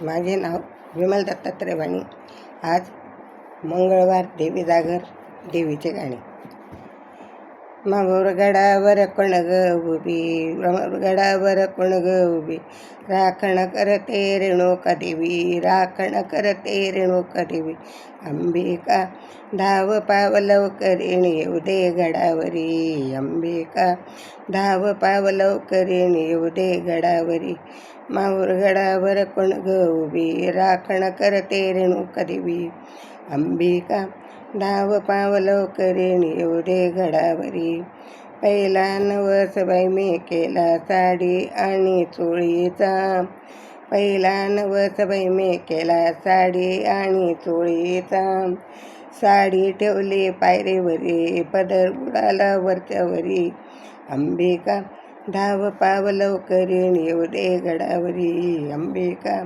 माझे नाव विमल दत्तात्रय वाणी. आज मंगळवार देवी जागर देवीचे गाणे. माहूर गडावर कोण ग उभी माहूर गडावर कोण ग उभी. राखण करते रेणुका देवी राखण करते रेणुका देवी अंबिका धाव पावलव करीण येऊ दे गडावरी. अंबिका धाव पावलव करीण येऊ दे गडावरी. माहूर गडावर कोण ग उभी राखण करते रेणुका देवी अंबिका धाव पावलव करीण येऊ दे गडावरी पहिला नवस बाई मी केला साडी आणि चोळीचा. पहिला नवस बाई मी केला साडी आणि चोळीचा. साडी ठेवली पायरीवरी पदर बुडाला वरच्यावरी. अंबिका धाव पावलव करीण येऊ दे गडावरी अंबिका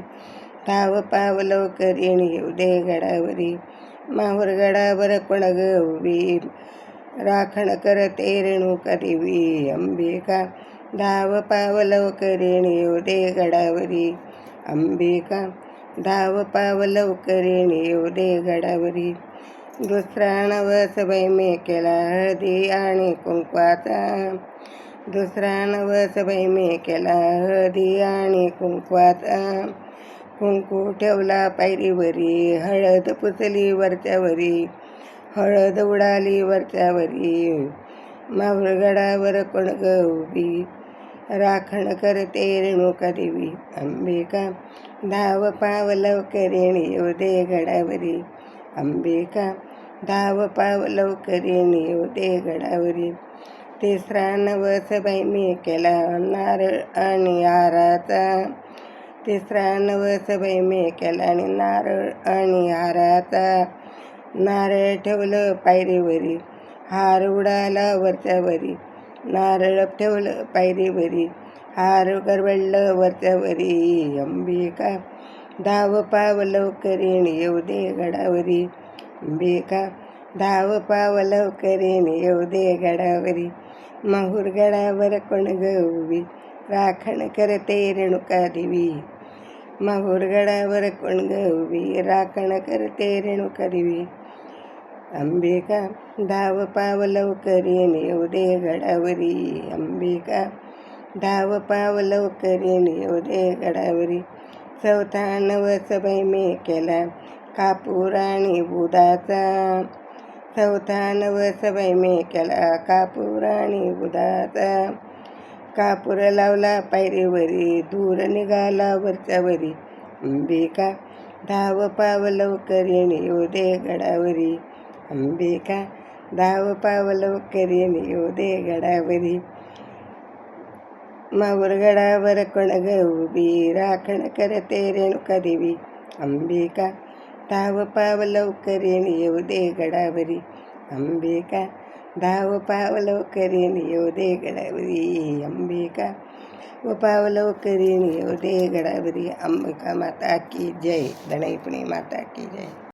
धाव पावलव करीण येऊ दे गडावरी माहूर गडावर कोण उभी राखण करते रेणुका देवी अंबिका धाव पावलव करीण दे गडावरी अंबिका धाव पावलव करीण येऊ दे गडावरी. दुसरा नवस बाई मी केला हळदी आणि कुंकवाचा. दुसरा नवस बाई केला हळदी आणि कुंकवाचा. कुंकू ठेवला पायरीवरी हळद पुसली वरच्यावरी हळद उडाली वरच्यावरी. मावळगडावर कोण उभी राखण करते रेणुका देवी. अंबिका धाव पावलव करेण येऊ दे गडावरी. अंबिका धाव पावलव करेण येऊ दे गडावरी. तिसरा नवस बाई मी केला नारळ आणि आराचा. तिसरा नवस बैमे केला आणि नारळ आणि हाराचा नारळ ठेवलं पायरीवरी हार उडाला वरच्यावरी नारळ ठेवलं पायरीवरी हार गरवडलं वरच्यावरी अंबिका धाव पाव करीण येऊ दे गडावरी अंबिका धाव पाव करीण येऊ दे गडावरी माहूर गडावर कोण ग राखण करते रेणुका देवी. माहूर गडावर कोण ग राखण करते रेणुका देवी अंबिका धाव पाव करीन येऊ दे गडावरी अंबिका धाव पाव करीन येऊ दे गडावरी चौथा नवस मे मी केला कापूर आणि बुधाचा चौथा नवस बाई मी केला कापूर आणि बुधाचा कापूर लावला पायरीवरी दूर निघाला वरच्यावरी अंबिका धाव पावलव करीन येऊ दे गडावरी. अंबिका धाव पावलव करीन येऊ दे गडावरी. मावर कणग कोण उभी राखण करते रेणुका देवी. अंबिका धाव पावलव करीन येऊ दे गडावरी. अंबिका धाव पावलव करीन येऊ दे गडावरी अंबिका व पावलव करीन येऊ दे गडावरी अंबिका माता की जय धनैपुणी माता की जय